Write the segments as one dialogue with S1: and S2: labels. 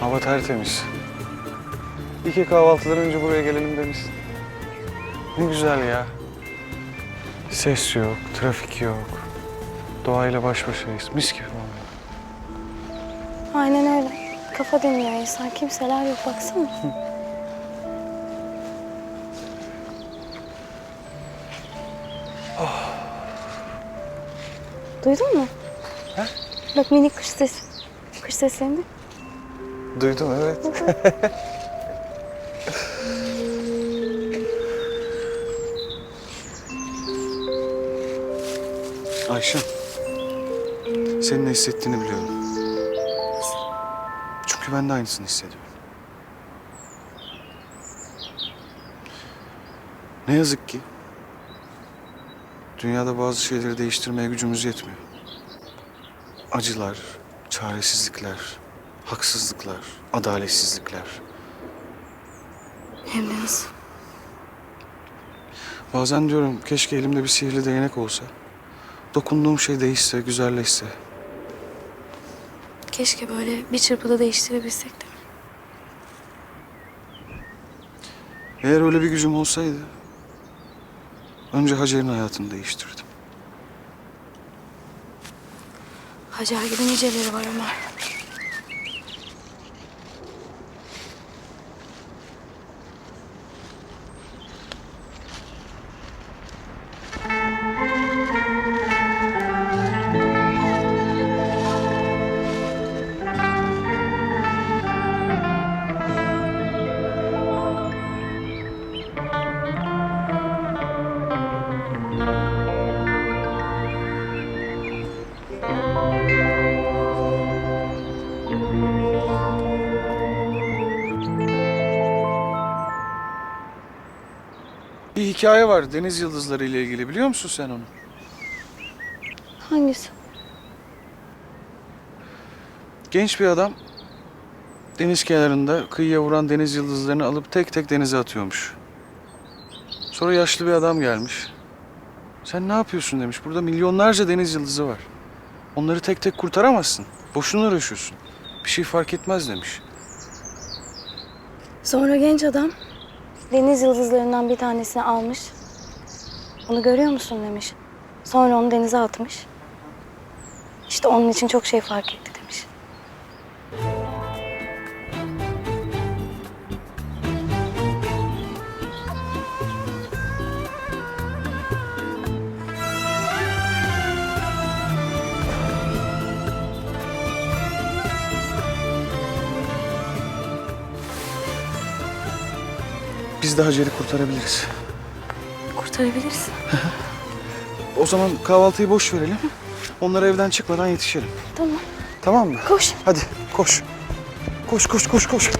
S1: Hava tertemiz. İki kahvaltıdan önce buraya gelelim demişsin. Ne güzel ya. Ses yok, trafik yok. Doğayla baş başayız. Mis gibi vallahi.
S2: Aynen öyle. Kafa dinliyor insan. Kimseler yok baksana. Duydun mu?
S1: He?
S2: Bak minik kuş sesi. Kuş seslerini.
S1: Duydum evet. Ayşem. Senin ne hissettiğini biliyorum. Çünkü ben de aynısını hissediyorum. Ne yazık ki dünyada bazı şeyleri değiştirmeye gücümüz yetmiyor. Acılar, çaresizlikler, haksızlıklar, adaletsizlikler.
S2: Hem de nasıl?
S1: Bazen diyorum keşke elimde bir sihirli değnek olsa. Dokunduğum şey değişse, güzelleşse.
S2: Keşke böyle bir çırpıda değiştirebilsek de.
S1: Eğer öyle bir gücüm olsaydı... ...önce Hacer'in hayatını değiştirdim.
S2: Hacer gibi niceleri var Ömer.
S1: Bir hikaye var deniz yıldızları ile ilgili biliyor musun sen onu?
S2: Hangisi?
S1: Genç bir adam deniz kenarında kıyıya vuran deniz yıldızlarını alıp tek tek denize atıyormuş. Sonra yaşlı bir adam gelmiş. Sen ne yapıyorsun demiş. Burada milyonlarca deniz yıldızı var. Onları tek tek kurtaramazsın. Boşuna uğraşıyorsun. Bir şey fark etmez demiş.
S2: Sonra genç adam deniz yıldızlarından bir tanesini almış. Onu görüyor musun demiş. Sonra onu denize atmış. İşte onun için çok şey fark etti
S1: Biz de Hacer'i kurtarabiliriz.
S2: Kurtarabilirsin.
S1: O zaman kahvaltıyı boş verelim. Onlara evden çıkmadan yetişelim.
S2: Tamam.
S1: Tamam mı?
S2: Koş.
S1: Hadi koş. Koş koş koş koş.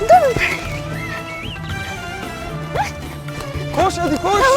S1: Dur. Koş hadi koş.